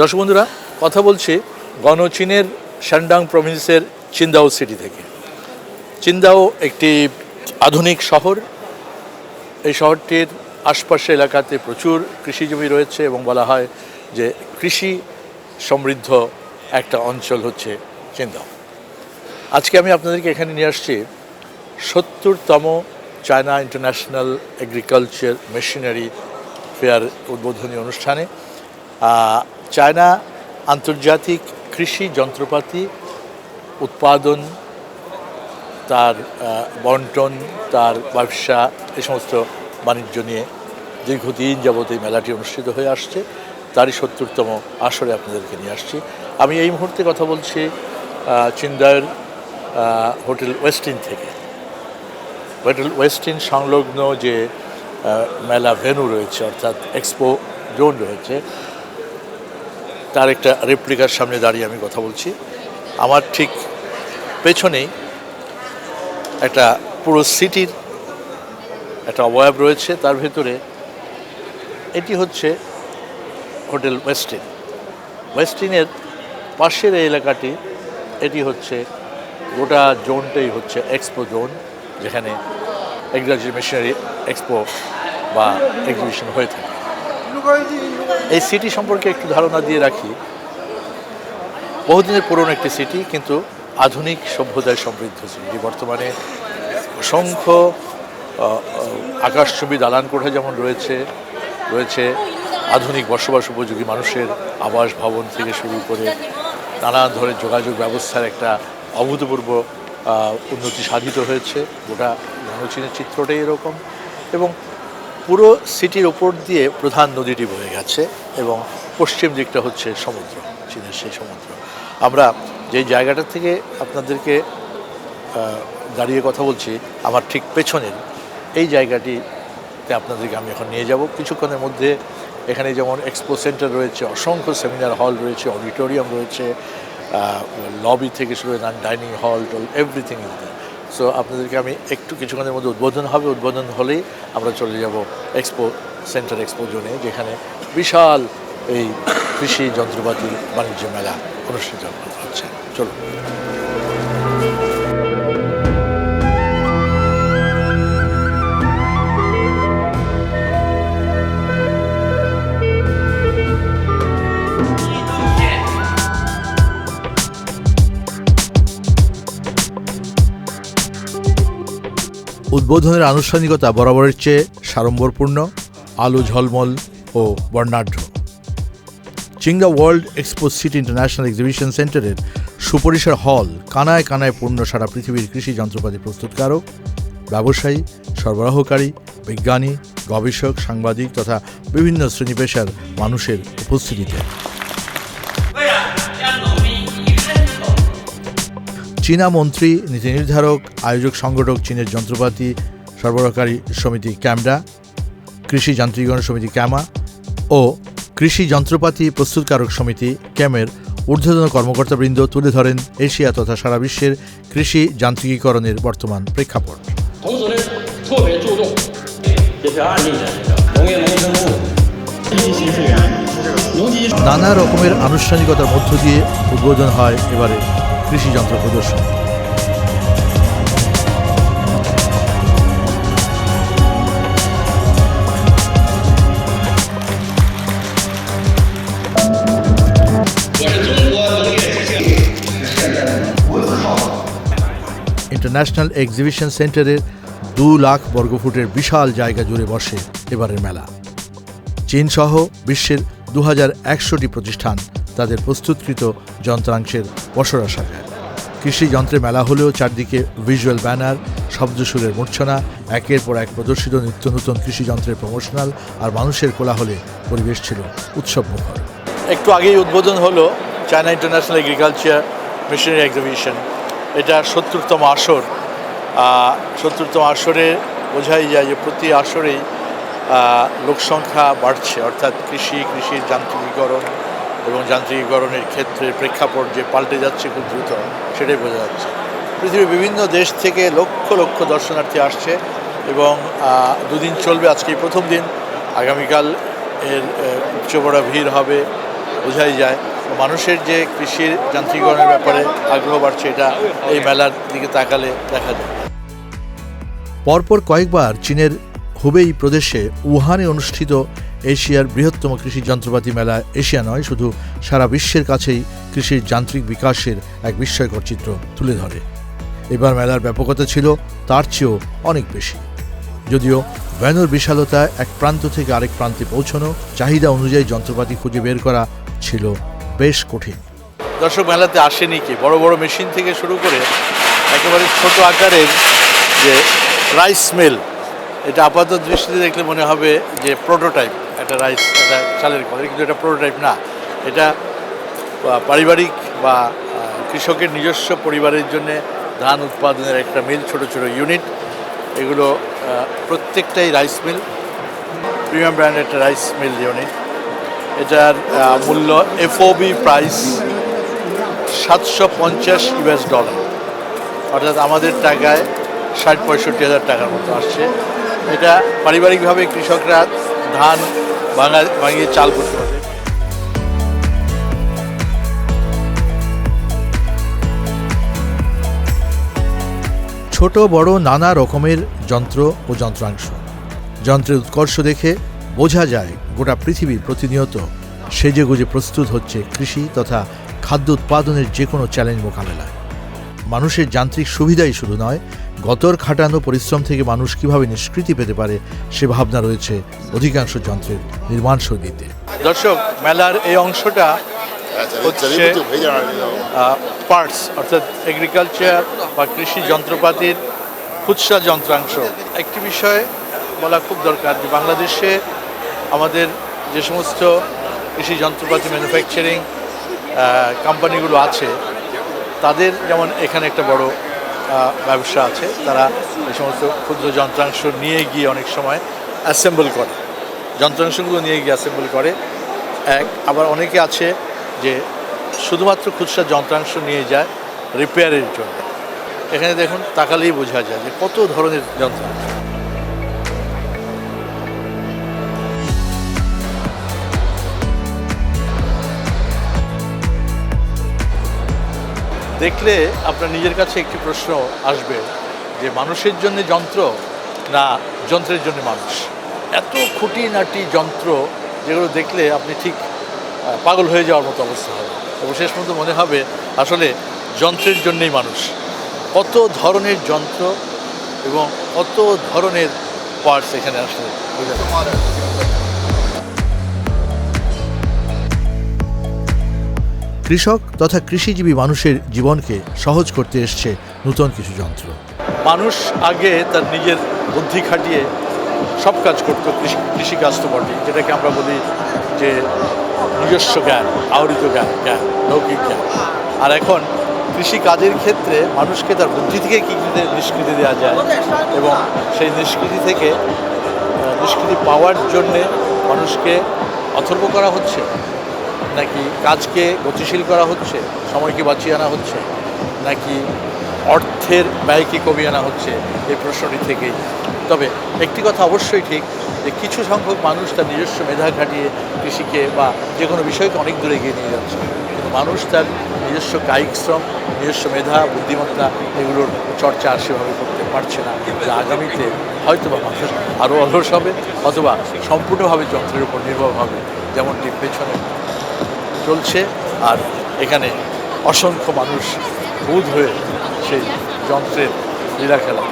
দর্শক বন্ধুরা, কথা বলছি গণচীনের শানডাং প্রভিন্সের চিন্দাও সিটি থেকে। চিন্দাও একটি আধুনিক শহর। এই শহরটির আশপাশের এলাকাতে প্রচুর কৃষি জমি রয়েছে এবং বলা হয় যে কৃষি সমৃদ্ধ একটা অঞ্চল হচ্ছে চিন্দাও। আজকে আমি আপনাদেরকে এখানে নিয়ে আসছি সত্তরতম China international agriculture machinery fair উদ্বোধনী অনুষ্ঠানে। চায়না আন্তর্জাতিক কৃষি যন্ত্রপাতি উৎপাদন, তার বন্টন, তার ব্যবসা, এই সমস্ত বাণিজ্য নিয়ে দীর্ঘদিন যাবত এই মেলাটি অনুষ্ঠিত হয়ে আসছে। তারই সত্তরতম আসরে আপনাদেরকে নিয়ে আসছি। আমি এই মুহূর্তে কথা বলছি চিন্দায়ের হোটেল ওয়েস্টিন থেকে। হোটেল ওয়েস্টিন সংলগ্ন যে মেলা ভেন্যু রয়েছে, অর্থাৎ এক্সপো জোন রয়েছে তার একটা রেপ্লিকার সামনে দাঁড়িয়ে আমি কথা বলছি। আমার ঠিক পেছনেই একটা পুরো সিটির একটা অবয়ব রয়েছে, তার ভেতরে এটি হচ্ছে হোটেল ওয়েস্টিন। ওয়েস্টিনের পাশের এই এলাকাটি, এটি হচ্ছে গোটা জোনটাই হচ্ছে এক্সপো জোন, যেখানে এগ্রিকালচার মেশিনারি এক্সপো বা এক্সিবিশন হয়ে থাকে। এই সিটি সম্পর্কে একটু ধারণা দিয়ে রাখি। বহুদিনের পুরনো একটি সিটি কিন্তু আধুনিক সভ্যতায় সমৃদ্ধ সিটি বর্তমানে অসংখ্য আকাশছবি দালান কোঠা যেমন রয়েছে রয়েছে আধুনিক বসবাস উপযোগী মানুষের আবাস ভবন থেকে শুরু করে নানা ধরনের যোগাযোগ ব্যবস্থার একটা অভূতপূর্ব উন্নতি সাধিত হয়েছে। গোটা গণচীনের চিত্রটাই এরকম। এবং পুরো সিটির ওপর দিয়ে প্রধান নদীটি বয়ে গেছে এবং পশ্চিম দিকটা হচ্ছে সমুদ্র, চীনের সেই সমুদ্র। আমরা যে জায়গাটা থেকে আপনাদেরকে দাঁড়িয়ে কথা বলছি, আমার ঠিক পেছনের, এই জায়গাটিতে আপনাদেরকে আমি এখন নিয়ে যাব। কিছুক্ষণের মধ্যে এখানে যেমন এক্সপো সেন্টার রয়েছে, অসংখ্য সেমিনার হল রয়েছে, অডিটোরিয়াম রয়েছে লবি থেকে শুরু করে dining hall, tall everything is so আপনাদেরকে আমি একটু কিছুক্ষণের মধ্যে উদ্বোধন হবে। উদ্বোধন হলেই আমরা চলে যাব এক্সপো, সেন্টার এক্সপো জোনে, যেখানে বিশাল এই কৃষি যন্ত্রপাতি বাণিজ্য মেলা অনুষ্ঠিত হচ্ছে। চলুন। উদ্বোধনের আনুষ্ঠানিকতা বরাবরের চেয়ে সাড়ম্বরপূর্ণ, আলো ঝলমল ও বর্ণাঢ্য। চিঙ্গা world expo city international exhibition সেন্টারের সুপরিসর হল কানায় কানায় পূর্ণ সারা পৃথিবীর কৃষি যন্ত্রপাতি প্রস্তুতকারক, ব্যবসায়ী, সরবরাহকারী, বিজ্ঞানী, গবেষক, সাংবাদিক তথা বিভিন্ন শ্রেণি পেশার মানুষের উপস্থিতিতে। চীনা মন্ত্রী, নীতি নির্ধারক, আয়োজক সংগঠক, চীনের যন্ত্রপাতি সরবরাহকারী সমিতি ক্যামডা, কৃষি যান্ত্রিকরণ সমিতি ক্যামা ও কৃষি যন্ত্রপাতি প্রস্তুতকারক সমিতি ক্যামের ঊর্ধ্বতন কর্মকর্তাবৃন্দ তুলে ধরেন এশিয়া তথা সারা বিশ্বের কৃষি যান্ত্রিকীকরণের বর্তমান প্রেক্ষাপট। নানা রকমের আনুষ্ঠানিকতার মধ্য দিয়ে উদ্বোধন হয় এবারে কৃষি যন্ত্র প্রদর্শনী। ইন্টারন্যাশনাল এক্সিবিশন সেন্টারের দু লাখ বর্গফুটের বিশাল জায়গা জুড়ে বসে এবারের মেলা। চীন সহ বিশ্বের দু একশোটি প্রতিষ্ঠান তাদের প্রস্তুতকৃত যন্ত্রাংশের পসরা শাখায়। কৃষি যন্ত্রে মেলা হলেও চারদিকে ভিজুয়াল ব্যানার শব্দসুরের মূর্ছনা, একের পর এক প্রদর্শিত নিত্য নতুন কৃষি যন্ত্রের প্রমোশনাল আর মানুষের কোলাহলে পরিবেশ ছিল উৎসব মুখর একটু আগেই উদ্বোধন হলো China international agriculture machinery exhibition এটা সত্তরতম আসর। সত্তরতম আসরে বোঝাই যায় যে প্রতি আসরেই লোকসংখ্যা বাড়ছে অর্থাৎ কৃষি কৃষির যান্ত্রিকীকরণ এবং যান্ত্রিকীকরণের ক্ষেত্রে প্রেক্ষাপট যে পাল্টে যাচ্ছে খুব দ্রুত সেটাই বোঝা যাচ্ছে। পৃথিবীর বিভিন্ন দেশ থেকে লক্ষ লক্ষ দর্শনার্থী আসছে এবং দুদিন চলবে আজকে প্রথম দিন। আগামীকাল এর আহ, উচ্চ বড় ভিড় হবে বোঝাই যায়। মানুষের যে কৃষির যান্ত্রিকরণের ব্যাপারে আগ্রহ বাড়ছে এটা এই মেলার দিকে তাকালে দেখা যায়। পরপর কয়েকবার চীনের হুবেই প্রদেশে উহানে অনুষ্ঠিত এশিয়ার বৃহত্তম কৃষি যন্ত্রপাতি মেলা এশিয়া নয়, শুধু সারা বিশ্বের কাছেই কৃষির যান্ত্রিক বিকাশের এক বিস্ময়কর চিত্র তুলে ধরে। এবার মেলার ব্যাপকতা ছিল, তার চেয়েও অনেক বেশি। যদিও ভ্যানুর বিশালতা এক প্রান্ত থেকে আরেক প্রান্তে পৌঁছানো চাহিদা অনুযায়ী যন্ত্রপাতি খুঁজে বের করা ছিল বেশ কঠিন। দর্শক, মেলাতে আসেনি কি? বড় বড় মেশিন থেকে শুরু করে একেবারে ছোট আকারের যে রাইস মিল এটা আপাত দৃষ্টিতে দেখলে মনে হবে যে প্রোটোটাইপ একটা রাইস একটা চালের কথা। কিন্তু এটা প্রোটোটাইপ না। এটা পারিবারিক বা কৃষকের নিজস্ব পরিবারের জন্য ধান উৎপাদনের একটা মিল ছোট ছোট ইউনিট এগুলো প্রত্যেকটাই রাইস মিল প্রিমিয়াম ব্র্যান্ড একটা রাইস মিল ইউনিট এটার মূল্য এফওবি প্রাইস সাতশো পঞ্চাশ ইউএস ডলার অর্থাৎ আমাদের টাকায় ষাট পঁয়ষট্টি হাজার টাকার মতো আসছে। এটা পারিবারিকভাবে কৃষকরা ধান ভাঙা ভাঙিয়ে চাল করতে পারে ছোট, বড় নানা রকমের যন্ত্র ও যন্ত্রাংশ। যন্ত্রের উৎকর্ষ দেখে বোঝা যায় গোটা পৃথিবীর প্রতিনিয়ত সেজে গুজে প্রস্তুত হচ্ছে কৃষি তথা খাদ্য উৎপাদনের যে কোনো চ্যালেঞ্জ মোকাবেলায়। মানুষের যান্ত্রিক সুবিধাই শুধু নয় গতর খাটানো পরিশ্রম থেকে মানুষ কীভাবে নিষ্কৃতি পেতে পারে সে ভাবনা রয়েছে অধিকাংশ যন্ত্রের নির্মাণ শৈলীতে। দর্শক মেলার এই অংশটা হচ্ছে পার্টস অর্থাৎ এগ্রিকালচার বা কৃষি যন্ত্রপাতির খুচরা যন্ত্রাংশ। একটি বিষয়ে বলা খুব দরকার যে বাংলাদেশে আমাদের যে সমস্ত কৃষি যন্ত্রপাতি ম্যানুফ্যাকচারিং কোম্পানিগুলো আছে তাদের যেমন এখানে একটা বড় ব্যবসা আছে। তারা এই সমস্ত ক্ষুদ্র যন্ত্রাংশ নিয়ে গিয়ে অনেক সময় অ্যাসেম্বল করে। যন্ত্রাংশগুলো নিয়ে গিয়ে অ্যাসেম্বল করে। এক, আবার অনেকে আছে যে শুধুমাত্র খুচরা যন্ত্রাংশ নিয়ে যায় রিপেয়ারের জন্য। এখানে দেখুন, তাকালেই বোঝা যায় যে কত ধরনের যন্ত্রাংশ। দেখলে আপনার নিজের কাছে একটি প্রশ্ন আসবে যে মানুষের জন্য যন্ত্র না যন্ত্রের জন্য মানুষ? এত খুঁটিনাটি যন্ত্র যেগুলো দেখলে আপনি ঠিক পাগল হয়ে যাওয়ার মতো অবস্থা হবে। এবং শেষ পর্যন্ত মনে হবে আসলে যন্ত্রের জন্যই মানুষ। কত ধরনের যন্ত্র এবং কত ধরনের পার্টস এখানে আসলে বোঝা কৃষক তথা কৃষিজীবী মানুষের জীবনকে সহজ করতে এসছে নূতন কিছু যন্ত্র। মানুষ আগে তার নিজের বুদ্ধি খাটিয়ে সব কাজ করতো, কৃষি, কৃষিকাজ তো বটে যেটাকে আমরা বলি যে নিজস্ব জ্ঞান, আহরিত জ্ঞান জ্ঞান, লৌকিক জ্ঞান। আর এখন কৃষি কাজের ক্ষেত্রে মানুষকে তার বুদ্ধি থেকে কী কী নিষ্কৃতি দেওয়া যায় এবং সেই নিষ্কৃতি থেকে নিষ্কৃতি পাওয়ার জন্যে মানুষকে অথর্ব করা হচ্ছে। নাকি কাজকে গতিশীল করা হচ্ছে, সময়কে বাঁচিয়ে আনা হচ্ছে, নাকি অর্থের ব্যয়কে কমিয়ে আনা হচ্ছে এই প্রশ্নটি থেকেই। তবে একটি কথা অবশ্যই ঠিক, যে কিছু সংখ্যক মানুষ তার নিজস্ব মেধা খাটিয়ে কৃষিকে বা যে কোনো বিষয়কে অনেক দূরে এগিয়ে নিয়ে যাচ্ছে। কিন্তু মানুষ তার নিজস্ব কায়িক শ্রম, নিজস্ব মেধা, বুদ্ধিমত্তা, এগুলোর চর্চা সেভাবে করতে পারছে না। যা আগামীতে হয়তো বা মানুষ আরও অলস হবে, অথবা সম্পূর্ণভাবে যন্ত্রের উপর নির্ভর হবে, যেমনটি পেছনে চলছে আর এখানে অসংখ্য মানুষ বোধ হয়ে সেই যন্ত্রের লীলা খেলা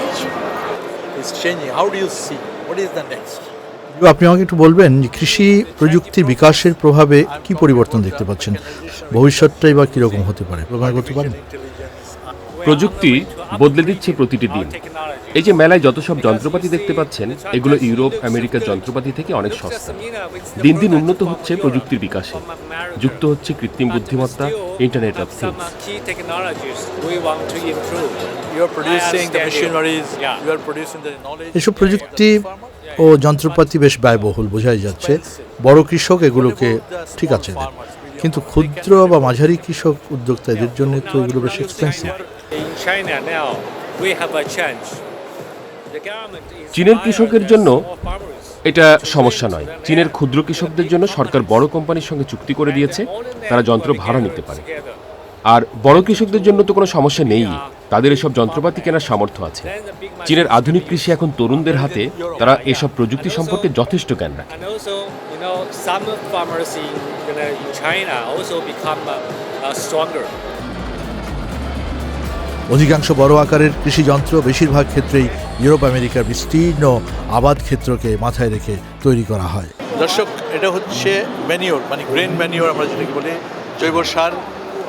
how you see the next আপনি আমাকে একটু বলবেন যে কৃষি প্রযুক্তির বিকাশের প্রভাবে কি পরিবর্তন দেখতে পাচ্ছেন? ভবিষ্যৎটাই বা কীরকম হতে পারে? প্রমাণ করতে পারেন প্রযুক্তি বদলে দিচ্ছে প্রতিটি দিন। এই যে মেলায় যত সব যন্ত্রপাতি দেখতে পাচ্ছেন, এগুলো ইউরোপ, আমেরিকার যন্ত্রপাতি থেকে অনেক সস্তা। দিন দিন উন্নত হচ্ছে প্রযুক্তির বিকাশে। যুক্ত হচ্ছে কৃত্রিম বুদ্ধিমত্তা ইন্টারনেট অফ থিংস এসব প্রযুক্তি ও যন্ত্রপাতি বেশ ব্যয়বহুল, বোঝাই যাচ্ছে। বড় কৃষক এগুলোকে ঠিক আছে কিন্তু ক্ষুদ্র বা মাঝারি কৃষক উদ্যোক্তা এদের জন্য তো এগুলো বেশ এক্সপেন্সিভ চীনের কৃষকের জন্য এটা সমস্যা নয়। চীনের ক্ষুদ্র কৃষকদের জন্য সরকার বড় কোম্পানির সঙ্গে চুক্তি করে দিয়েছে। তারা যন্ত্র ভাড়া নিতে পারে। আর বড় কৃষকদের জন্য তো কোনো সমস্যা নেই। তাদের এসব যন্ত্রপাতি কেনার সামর্থ্য আছে। চীনের আধুনিক কৃষি এখন তরুণদের হাতে। তারা এসব প্রযুক্তি সম্পর্কে যথেষ্ট জ্ঞান রাখে। And also, you know, some farmers in, you know, in China also become uh, stronger. অধিকাংশ বড় আকারের কৃষি যন্ত্র বেশিরভাগ ক্ষেত্রেই ইউরোপ আমেরিকার বিস্তীর্ণ আবাদ ক্ষেত্রকে মাথায় রেখে তৈরি করা হয়। দর্শক এটা হচ্ছে ম্যানিওর মানে গ্রেন ম্যানিওর আমরা যেটাকে বলি জৈব সার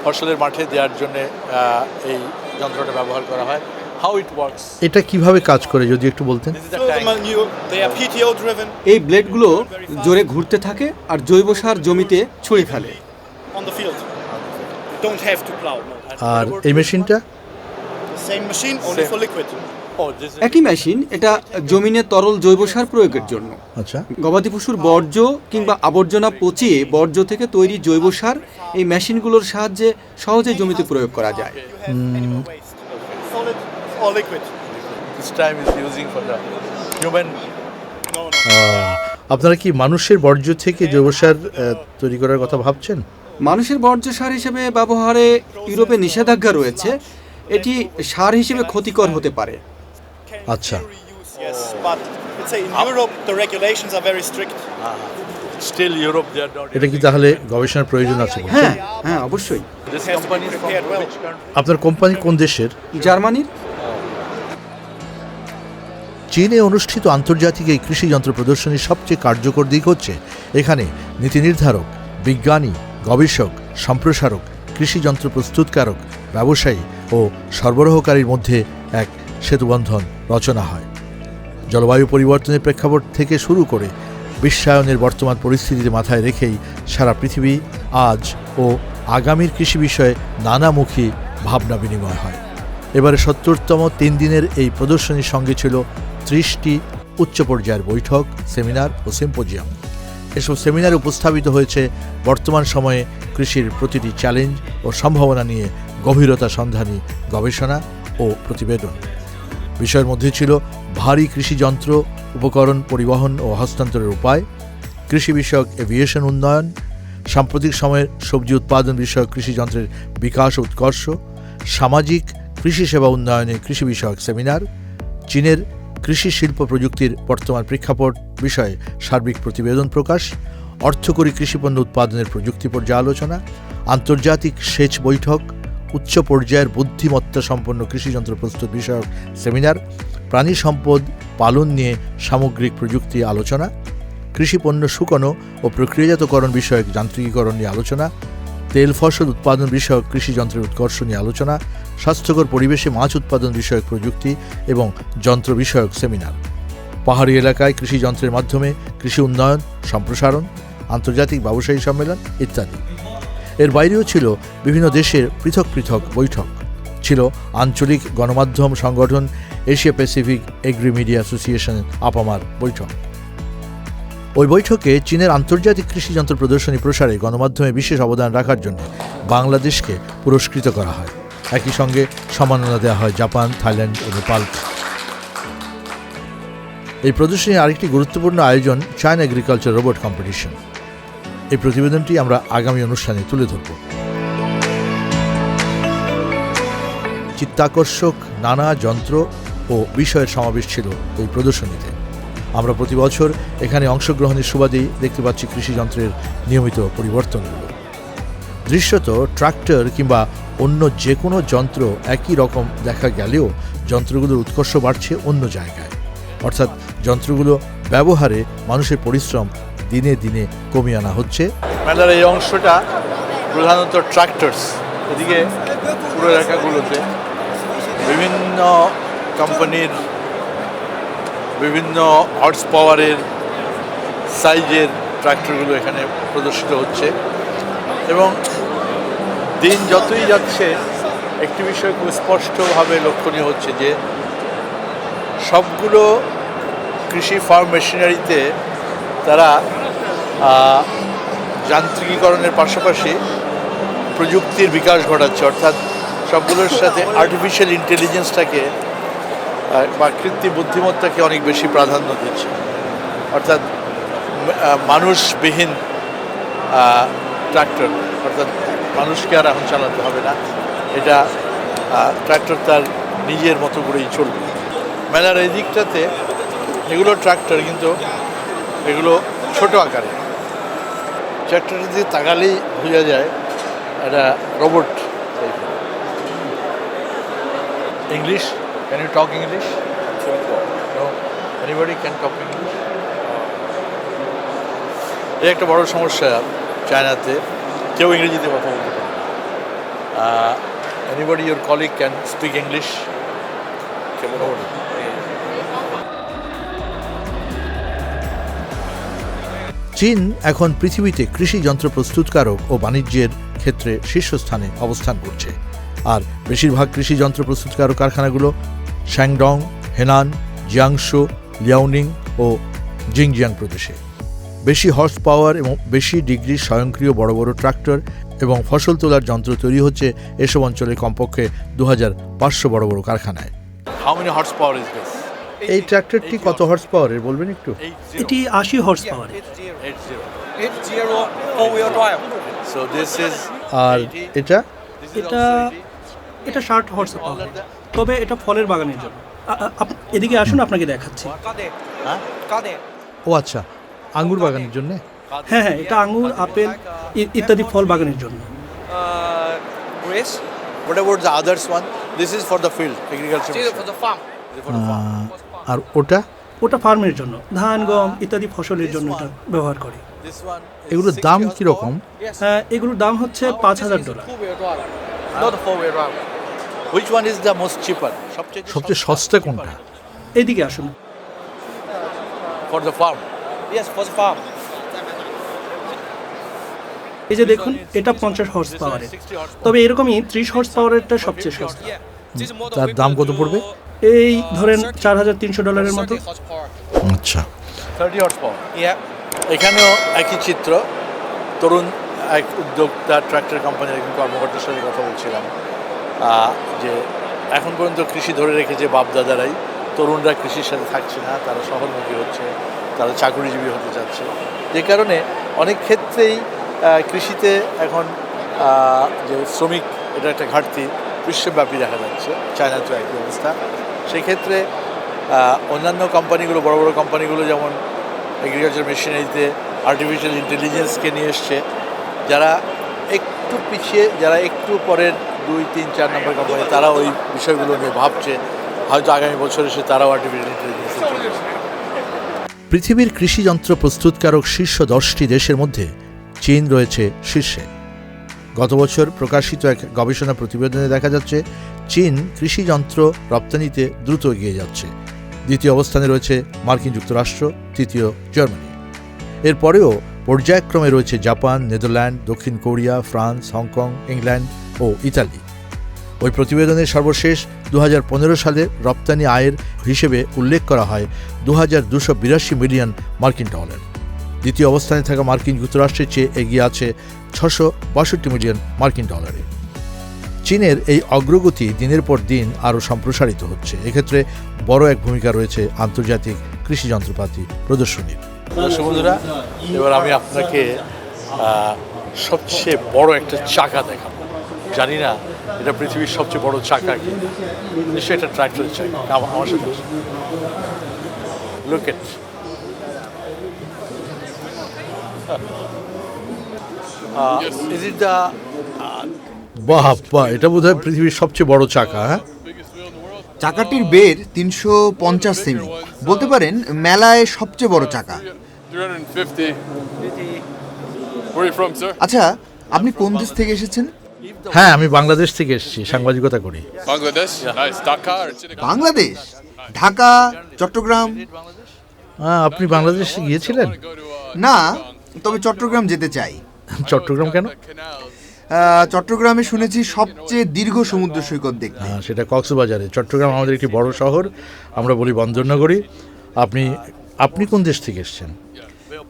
ফসলের মাঠে দেওয়ার জন্য এই যন্ত্রটা ব্যবহার করা হয়। হাউ ইট ওয়ার্কস এটা কীভাবে কাজ করে যদি একটু বলতেন? এই ব্লেডগুলো জোরে ঘুরতে থাকে আর জৈব সার জমিতে ছড়িয়ে ফেলে. আর এই মেশিনটা? একই মেশিন এটা জমিনে তরল জৈব সার প্রয়োগের জন্য। আচ্ছা। গবাদি পশুর বর্জ্য কিংবা আবর্জনা পচিয়ে বর্জ্য থেকে তৈরি জৈব সার এই মেশিনগুলোর সাহায্যে সহজে জমিতে প্রয়োগ করা যায়। আপনারা কি মানুষের বর্জ্য থেকে জৈব সার তৈরি করার কথা ভাবছেন? মানুষের বর্জ্য সার হিসেবে ব্যবহারে ইউরোপে নিষেধাজ্ঞা রয়েছে। এটি সার হিসেবে ক্ষতিকর হতে পারে। আচ্ছা। এটা কি তাহলে গবেষণার প্রয়োজন আছে হ্যাঁ হ্যাঁ অবশ্যই. আপনার কোম্পানি কোন দেশের? জার্মানির। চীনে অনুষ্ঠিত আন্তর্জাতিক এই কৃষি যন্ত্র প্রদর্শনীর সবচেয়ে কার্যকর দিক হচ্ছে এখানে নীতি নির্ধারক বিজ্ঞানী গবেষক সম্প্রসারক কৃষি যন্ত্র প্রস্তুতকারক ব্যবসায়ী ও সরবরাহকারীর মধ্যে এক সেতুবন্ধন রচনা হয়। জলবায়ু পরিবর্তনের প্রেক্ষাপট থেকে শুরু করে বিশ্বায়নের বর্তমান পরিস্থিতিতে মাথায় রেখেই সারা পৃথিবী আজ ও আগামীর কৃষি বিষয়ে নানামুখী ভাবনা বিনিময় হয়। এবারে সত্তরতম তিন দিনের এই প্রদর্শনীর সঙ্গে ছিল ত্রিশটি উচ্চ পর্যায়ের বৈঠক, সেমিনার ও সিম্পোজিয়াম। এসব সেমিনারে উপস্থাপিত হয়েছে বর্তমান সময়ে কৃষির প্রতিটি চ্যালেঞ্জ ও সম্ভাবনা নিয়ে গভীরতা সন্ধানী গবেষণা ও প্রতিবেদন। বিষয়ের মধ্যে ছিল ভারী কৃষি যন্ত্র, উপকরণ পরিবহন ও হস্তান্তরের উপায়, কৃষি বিষয়ক এভিয়েশন উন্নয়ন, সাম্প্রতিক সময়ের সবজি উৎপাদন বিষয়ক কৃষি যন্ত্রের বিকাশ উৎকর্ষ, সামাজিক কৃষি সেবা উন্নয়নে কৃষি বিষয়ক সেমিনার, চীনের কৃষি শিল্প প্রযুক্তির বর্তমান প্রেক্ষাপট বিষয়ে সার্বিক প্রতিবেদন প্রকাশ, অর্থকরী কৃষিপণ্য উৎপাদনের প্রযুক্তি পর্যালোচনা, আন্তর্জাতিক সেচ বৈঠক উচ্চ পর্যায়ের বুদ্ধিমত্তা সম্পন্ন কৃষিযন্ত্র প্রস্তুত বিষয়ক সেমিনার, প্রাণী সম্পদ পালন নিয়ে সামগ্রিক প্রযুক্তি আলোচনা, কৃষি পণ্য শুকনো ও প্রক্রিয়াজাতকরণ বিষয়ক যান্ত্রিকীকরণ নিয়ে আলোচনা, তেল ফসল উৎপাদন বিষয়ক কৃষি যন্ত্রের উৎকর্ষ নিয়ে আলোচনা, স্বাস্থ্যকর পরিবেশে মাছ উৎপাদন বিষয়ক প্রযুক্তি এবং যন্ত্র বিষয়ক সেমিনার। পাহাড়ি এলাকায় কৃষিযন্ত্রের মাধ্যমে কৃষি উন্নয়ন, সম্প্রসারণ, আন্তর্জাতিক ব্যবসায়ী সম্মেলন ইত্যাদি। এর বাইরেও ছিল বিভিন্ন দেশের পৃথক পৃথক বৈঠক। ছিল আঞ্চলিক গণমাধ্যম সংগঠন Asia Pacific agri media association আপামার বৈঠক। ওই বৈঠকে চীনের আন্তর্জাতিক কৃষি যন্ত্র প্রদর্শনী প্রসারে গণমাধ্যমে বিশেষ অবদান রাখার জন্য বাংলাদেশকে পুরস্কৃত করা হয়। একই সঙ্গে সম্মাননা দেওয়া হয় জাপান, থাইল্যান্ড ও নেপালকে এই প্রদর্শনীর আরেকটি গুরুত্বপূর্ণ আয়োজন চায়না এগ্রিকালচার রোবট কম্পিটিশন। এই প্রতিবেদনটি আমরা আগামী অনুষ্ঠানে তুলে ধরব। চিত্তাকর্ষক নানা যন্ত্র ও বিষয়ের সমাবেশ ছিল এই প্রদর্শনীতে। আমরা প্রতি বছর এখানে অংশগ্রহণের সুবাদেই দেখতে পাচ্ছি কৃষি যন্ত্রের নিয়মিত পরিবর্তনগুলো। দৃশ্যত ট্রাক্টর কিংবা অন্য যে কোনো যন্ত্র একই রকম দেখা গেলেও যন্ত্রগুলোর উৎকর্ষ বাড়ছে অন্য জায়গায়। অর্থাৎ যন্ত্রগুলো ব্যবহারে মানুষের পরিশ্রম দিনে দিনে কমিয়ে আনা হচ্ছে। মেলার এই অংশটা প্রধানত ট্রাক্টরস, এদিকে পুরো এলাকাগুলোতে বিভিন্ন কোম্পানির বিভিন্ন হর্স পাওয়ারের সাইজের ট্রাক্টরগুলো এখানে প্রদর্শিত হচ্ছে। এবং দিন যতই যাচ্ছে, একটি বিষয় খুব স্পষ্টভাবে লক্ষণীয় হচ্ছে যে, সবগুলো কৃষি ফার্ম মেশিনারিতে তারা যান্ত্রিকীকরণের পাশাপাশি প্রযুক্তির বিকাশ ঘটাচ্ছে, অর্থাৎ সবগুলোর সাথে আর্টিফিশিয়াল ইন্টেলিজেন্সটাকে বা কৃত্রিম বুদ্ধিমত্তাকে অনেক বেশি প্রাধান্য দিচ্ছে। অর্থাৎ মানুষবিহীন ট্রাক্টর অর্থাৎ মানুষকে আর এখন চালাতে হবে না। এটা ট্রাক্টর তার নিজের মতো করেই চলবে। মেলার এই দিকটাতে এগুলো ট্রাক্টর কিন্তু এগুলো ছোট আকারে। ট্রাক্টরের দিকে তাকালেই বোঝা যায়, একটা robot English can you talk English? Anybody can talk English? এই একটা বড় সমস্যা চায়নাতে। কেউ ইংরেজিতে কথা বলতে পারে anybody your colleague can speak English চীন এখন পৃথিবীতে কৃষি যন্ত্র প্রস্তুতকারক ও বাণিজ্যের ক্ষেত্রে শীর্ষস্থানে অবস্থান করছে। আর বেশিরভাগ কৃষি যন্ত্র প্রস্তুতকারক কারখানাগুলো শ্যাংডং, হেনান জিয়াংশো লিয়াওনিং ও জিংজিয়াং প্রদেশে। বেশি হর্স পাওয়ার এবং বেশি ডিগ্রি স্বয়ংক্রিয় বড় বড় ট্রাক্টর এবং ফসল তোলার যন্ত্র তৈরি হচ্ছে এসব অঞ্চলে কমপক্ষে দু হাজার পাঁচশো বড় বড় কারখানায়। How many horse power is this এই ট্র্যাক্টরটি কত হর্স পাওয়ারের বলবেন একটু। এটি আশি হর্স পাওয়ারের দিস ইজ আর এটা? এটা এটা ষাট হর্স পাওয়ার তবে এটা ফলের বাগানের জন্য। এদিকে আসুন আপনাকে দেখাচ্ছি। it. ও আচ্ছা। আঙ্গুর বাগানের জন্য? হ্যাঁ হ্যাঁ এটা আঙ্গুর আপেল ইত্যাদি ফল বাগানের জন্য। Uh. What about the others one? This is for the field, agriculture. This for the farm. আর ওটা ওটা ফার্মের জন্য ধান গম ইত্যাদি ফসলের জন্য এটা ব্যবহার করে এগুলোর দাম. কীরকম হ্যাঁ, এগুলোর দাম হচ্ছে পাঁচ হাজার dollar Two-wheel drive. Not four-wheel drive. Which one is the most cheaper? সবচেয়ে সবচেয়ে সস্তা কোনটা এইদিকে আসুন for the farm. Yes, for the farm. এই যে দেখুন এটা পঞ্চাশ হর্স পাওয়ারের তবে এরকমই ত্রিশ হর্স পাওয়ারেরটা সবচেয়ে সস্তা তার দাম কত পড়বে? এই ধরেন চার হাজার তিনশো ডলারের মতো। 30 horsepower. আচ্ছা 30 horsepower. এখানেও একই চিত্র। তরুণ এক উদ্যোক্তা ট্রাক্টর কোম্পানির একজন কর্মকর্তার সাথে কথা বলছিলাম। যে এখন পর্যন্ত কৃষি ধরে রেখেছে বাপদাদারাই তরুণরা কৃষির সাথে থাকছে না তারা শহরমুখী হচ্ছে তারা চাকরিজীবী হতে চাচ্ছে। যে কারণে অনেক ক্ষেত্রেই কৃষিতে এখন যে শ্রমিক এটা একটা ঘাটতি। বিশ্বব্যাপী দেখা যাচ্ছে। চায়নাতে একই অবস্থা। সেই ক্ষেত্রে অন্যান্য কোম্পানিগুলো, বড় বড় কোম্পানিগুলো যেমন এগ্রিকালচার মেশিনারিতে আর্টিফিশিয়াল ইন্টেলিজেন্সকে নিয়ে এসছে, যারা একটু পিছিয়ে, যারা একটু পরের দুই, তিন, চার নম্বর কোম্পানি তারা ওই বিষয়গুলো নিয়ে ভাবছে। হয়তো আগামী বছর এসে তারাও আর্টিফিশিয়াল ইন্টেলিজেন্সে চলে পৃথিবীর কৃষিযন্ত্র প্রস্তুতকারক শীর্ষ দশটি দেশের মধ্যে চীন রয়েছে শীর্ষে। গত বছর প্রকাশিত এক গবেষণা প্রতিবেদনে দেখা যাচ্ছে চীন কৃষি যন্ত্র রপ্তানিতে দ্রুত এগিয়ে যাচ্ছে। দ্বিতীয় অবস্থানে রয়েছে মার্কিন যুক্তরাষ্ট্র, তৃতীয় জার্মানি। এরপরেও পর্যায়ক্রমে রয়েছে জাপান, নেদারল্যান্ড, দক্ষিণ Korea, France, Hong Kong, England ও ইতালি। ওই প্রতিবেদনের সর্বশেষ দু হাজার পনেরো সালে রপ্তানি আয়ের হিসেবে উল্লেখ করা হয় দু মিলিয়ন মার্কিন ডলার। দ্বিতীয় অবস্থানে থাকা মার্কিন যুক্তরাষ্ট্রের চেয়ে এগিয়ে আছে ছশো মিলিয়ন মার্কিন ডলারে। চীনের এই অগ্রগতি দিনের পর দিন আরও সম্প্রসারিত হচ্ছে। এক্ষেত্রে বড় এক ভূমিকা রয়েছে আন্তর্জাতিক কৃষি যন্ত্রপাতি প্রদর্শনীর বন্ধুরা, এবার আমি আপনাকে সবচেয়ে বড় একটা চাকা দেখাবো। জানি না এটা পৃথিবীর সবচেয়ে বড় চাকা কি নিশ্চয়ই এটা ট্রাক্টরের চাকা। আমার সাথে ইজ ইট দ্য বাহ বাহ এটা বোধ হয় পৃথিবীর সবচেয়ে বড় চাকা হ্যাঁ? চাকাটির বের তিনশো পঞ্চাশ সেমি। বলতে পারেন মেলায় সবচেয়ে বড় চাকা। 350. Where are you from, sir? আচ্ছা আপনি কোন দেশ থেকে এসেছেন? হ্যাঁ আমি বাংলাদেশ থেকে এসেছি সাংবাদিকতা করি? বাংলাদেশ? ঢাকা চট্টগ্রাম? হ্যাঁ আপনি বাংলাদেশে গিয়েছিলেন? না তবে চট্টগ্রাম যেতে চাই। চট্টগ্রাম কেন? চট্টগ্রামে শুনেছি সবচেয়ে দীর্ঘ সমুদ্র সৈকত দেখতে হ্যাঁ, সেটা কক্সবাজারে চট্টগ্রাম আমাদের একটি বড় শহর আমরা বলি বন্দরনগরী আপনি আপনি কোন দেশ থেকে এসছেন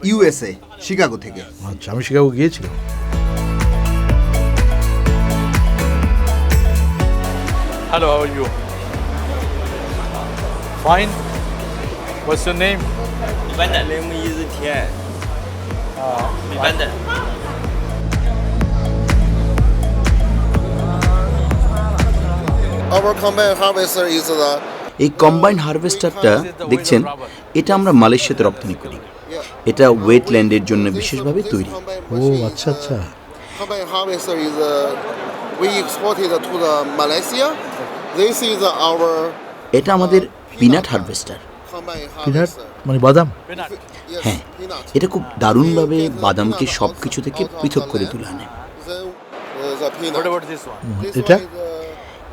ইউএসএ শিকাগো থেকে আচ্ছা আমি শিকাগো গিয়েছিলাম Hello, how are you? Fine. What's your name? My name is Tian. এই কম্বাইন হারভেস্টারটা দেখছেন এটা আমরা মালয়েশিয়াতে রপ্তানি করি। এটা ওয়েটল্যান্ডের জন্য বিশেষভাবে তৈরি। ও আচ্ছা আচ্ছা। is our এটা আমাদের পিনাট হারভেস্টার পিনাট মানে বাদাম? হ্যাঁ। এটা খুব দারুণভাবে বাদামকে সব কিছু থেকে পৃথক করে তুলে আনে। Uh, এটা?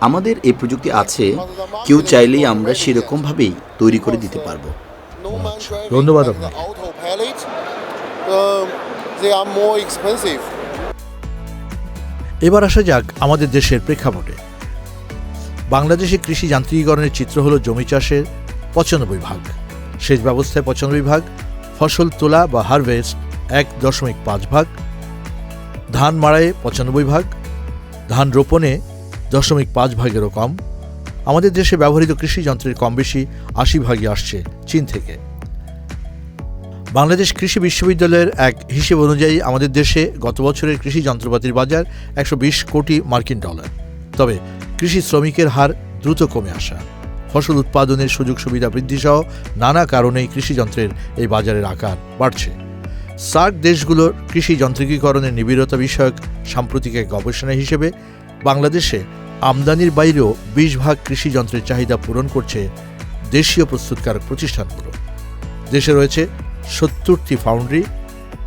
আমাদের এই প্রযুক্তি আছে কেউ চাইলেই আমরা সেরকমভাবেই তৈরি করে দিতে পারব driving. ধন্যবাদ আপনাকে। Um. এবার আসা যাক আমাদের দেশের প্রেক্ষাপটে বাংলাদেশে কৃষি যান্ত্রিকীকরণের চিত্র হলো জমি চাষের পঁচানব্বই ভাগ সেচ ব্যবস্থায় পঁচানব্বই ভাগ ফসল তোলা বা হারভেস্ট এক দশমিক পাঁচ ভাগ ধান মাড়াইয়ে পঁচানব্বই ভাগ ধান রোপণে দশমিক পাঁচ ভাগেরও কম। আমাদের দেশে ব্যবহৃত কৃষি যন্ত্রের কম বেশি আশি ভাগই আসছে চীন থেকে। বাংলাদেশ কৃষি বিশ্ববিদ্যালয়ের এক হিসেব অনুযায়ী আমাদের দেশে গত বছরের কৃষি যন্ত্রপাতির বাজার একশো বিশ কোটি মার্কিন ডলার। তবে কৃষি শ্রমিকের হার দ্রুত কমে আসা। ফসল উৎপাদনের সুযোগ সুবিধা বৃদ্ধি সহ নানা কারণেই কৃষি যন্ত্রের এই বাজারের আকার বাড়ছে। সার্ক দেশগুলোর কৃষি যন্ত্রিকীকরণের নিবিড়তা বিষয়ক সাম্প্রতিক এক গবেষণা হিসেবে বাংলাদেশে আমদানির বাইরেও বিশ ভাগ কৃষি যন্ত্রের চাহিদা পূরণ করছে দেশীয় প্রস্তুতকারক প্রতিষ্ঠানগুলো। দেশে রয়েছে সত্তরটি ফাউন্ড্রি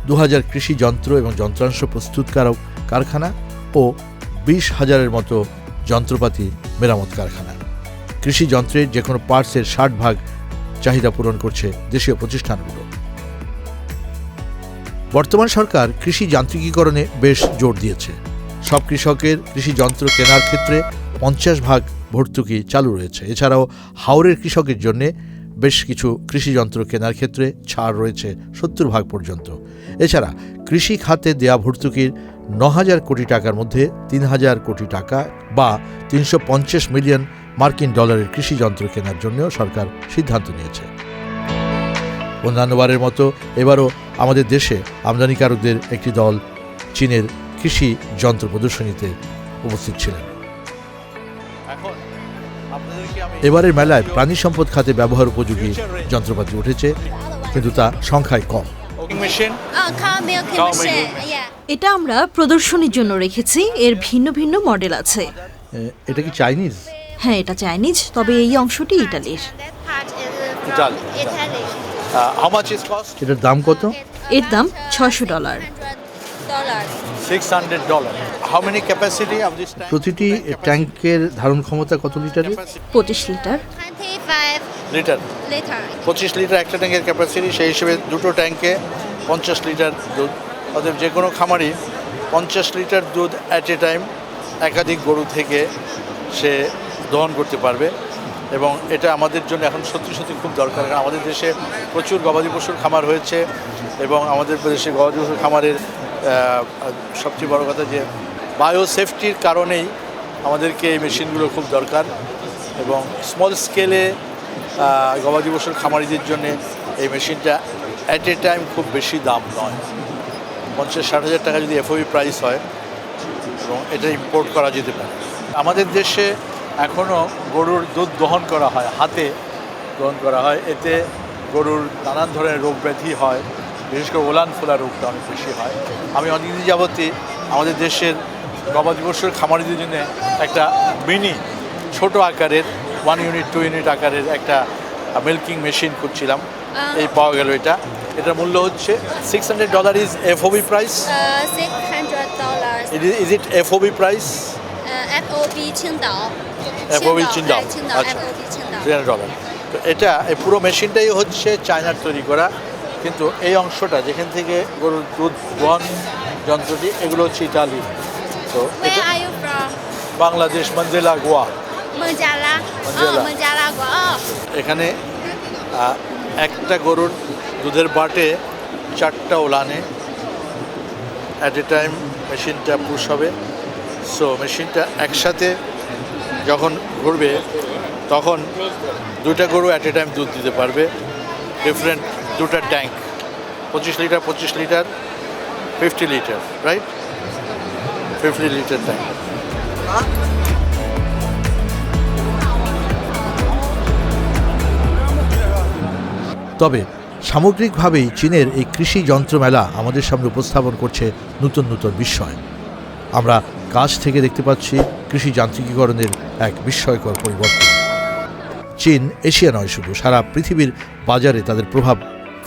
দু হাজার কৃষি যন্ত্র এবং যন্ত্রাংশ প্রস্তুতকারক কারখানা ও বিশ হাজারের মতো যন্ত্রপাতি মেরামত কারখানা। কৃষি যন্ত্রের যে কোনো পার্টসের ষাট ভাগ চাহিদা পূরণ করছে দেশীয় প্রতিষ্ঠানগুলো। বর্তমান সরকার কৃষি যান্ত্রিকীকরণে বেশ জোর দিয়েছে। সব কৃষকের কৃষি যন্ত্র কেনার ক্ষেত্রে পঞ্চাশ ভাগ ভর্তুকি চালু রয়েছে। এছাড়াও হাওরের কৃষকের জন্য বেশ কিছু কৃষি যন্ত্র কেনার ক্ষেত্রে ছাড় রয়েছে সত্তর ভাগ পর্যন্ত। এছাড়া কৃষি খাতে দেয়া ভর্তুকির ন হাজার কোটি টাকার মধ্যে তিন হাজার কোটি টাকা বা তিনশো পঞ্চাশ মিলিয়ন মার্কিন ডলারের কৃষি যন্ত্র কেনার জন্য সরকার সিদ্ধান্ত নিয়েছে। অন্যান্যবারের মতো এবারও আমাদের দেশে আমদানিকারকদের একটি দল চীনের কৃষি যন্ত্র প্রদর্শনীতে উপস্থিত ছিলেন। এবারের মেলায় প্রাণী সম্পদ খাতে ব্যবহার উপযোগী যন্ত্রপাতি উঠেছে কিন্তু তা সংখ্যায় কম. এটা আমরা প্রদর্শনীর জন্য রেখেছি এর ভিন্ন ভিন্ন মডেল আছে। এটা কি চাইনিজ? হ্যাঁ এটা চাইনিজ তবে এই অংশটি ইটালির। হাউ মাচ ইজ কস্ট এটার দাম কত? এর দাম ছশো dollar. Six hundred dollar how many capacity প্রতিটি ট্যাঙ্কের ধারণ ক্ষমতা কত লিটারের? পঁচিশ লিটার। লিটার পঁচিশ লিটার একটা ট্যাঙ্কের ক্যাপাসিটি সেই হিসেবে দুটো ট্যাঙ্কে পঞ্চাশ লিটার দুধ। অতএব যে কোনো খামারই পঞ্চাশ লিটার দুধ অ্যাট এ টাইম একাধিক গরু থেকে সে দহন করতে পারবে। এবং এটা আমাদের জন্য এখন সত্যি সত্যি খুব দরকার। কারণ আমাদের দেশে প্রচুর গবাদি পশুর খামার হয়েছে এবং আমাদের দেশে গবাদি পশুর খামারের সবচেয়ে বড় কথা যে বায়ো সেফটির কারণেই আমাদেরকে এই মেশিনগুলো খুব দরকার এবং স্মল স্কেলে গবাদি পশুর খামারিদের জন্যে এই মেশিনটা অ্যাট এ টাইম খুব বেশি দাম নয়। পঞ্চাশ ষাট হাজার টাকা যদি এফওবি প্রাইস হয় এবং এটা ইম্পোর্ট করা যেতে পারে। আমাদের দেশে এখনও গরুর দুধ দহন করা হয় হাতে দহন করা হয়। এতে গরুর নানান ধরনের রোগ ব্যাধি হয় বিশেষ করে ওলান ফোলা রোগটা অনেক বেশি হয়। আমি অনেকদিন যাবতই আমাদের দেশের গবাদি পশুর খামারিদের জন্য একটা মিনি ছোট আকারের ওয়ান ইউনিট টু ইউনিট আকারের একটা মিল্কিং মেশিন করছিলাম এই পাওয়া গেল এটা। এটার মূল্য হচ্ছে six hundred dollar is FOB price Uh, 600 dollars. Is it F OB price FOB চিন ডাউন আচ্ছা থ্রি হান্ড্রেড তো এটা এই পুরো মেশিনটাই হচ্ছে চায়নার তৈরি করা কিন্তু এই অংশটা যেখান থেকে গরুর দুধ বন যন্ত্রটি এগুলো হচ্ছে ইটালি। তো বাংলাদেশ মঞ্জেলা গোয়া। এখানে একটা গরুর দুধের বাটে চারটা ওলানে অ্যাট এ টাইম মেশিনটা পুশ হবে। সো মেশিনটা একসাথে যখন ঘুরবে, তখন দুইটা গরু অ্যাট এ টাইম দুধ দিতে পারবে। ডিফারেন্ট দুটা ট্যাঙ্ক পঁচিশ লিটার পঁচিশ litre fifty litre right fifty litre tank তবে সামগ্রিকভাবেই চীনের এই কৃষি যন্ত্র মেলা আমাদের সামনে উপস্থাপন করছে নতুন নতুন বিস্ময়। আমরা কাছ থেকে দেখতে পাচ্ছি কৃষি যান্ত্রিকীকরণের এক বিস্ময়কর পরিবর্তন। চীন, এশিয়া নয় শুধু, সারা পৃথিবীর বাজারে তাদের প্রভাব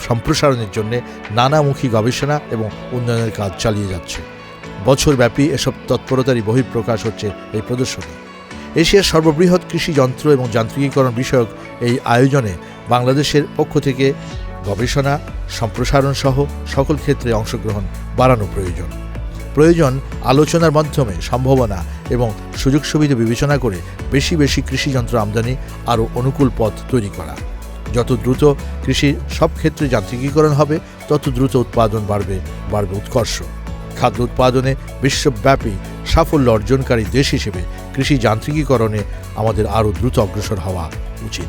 সম্প্রসারণের জন্য নানামুখী গবেষণা এবং উন্নয়নের কাজ চালিয়ে যাচ্ছে। বছরব্যাপী এসব তৎপরতারই বহিঃপ্রকাশ হচ্ছে এই প্রদর্শনী। এশিয়ার সর্ববৃহৎ কৃষি যন্ত্র এবং যান্ত্রিকীকরণ বিষয়ক এই আয়োজনে বাংলাদেশের পক্ষ থেকে গবেষণা সম্প্রসারণ সহ সকল ক্ষেত্রে অংশগ্রহণ বাড়ানো প্রয়োজন। প্রয়োজন আলোচনার মাধ্যমে সম্ভাবনা এবং সুযোগ সুবিধা বিবেচনা করে বেশি বেশি কৃষিযন্ত্র আমদানি আরও অনুকূল পথ তৈরি করা। যত দ্রুত কৃষির সব ক্ষেত্রে যান্ত্রিকীকরণ হবে, তত দ্রুত উৎপাদন বাড়বে বাড়বে উৎকর্ষ। খাদ্য উৎপাদনে বিশ্বব্যাপী সাফল্য অর্জনকারী দেশ হিসেবে কৃষি যান্ত্রিকীকরণে আমাদের আরও দ্রুত অগ্রসর হওয়া উচিত।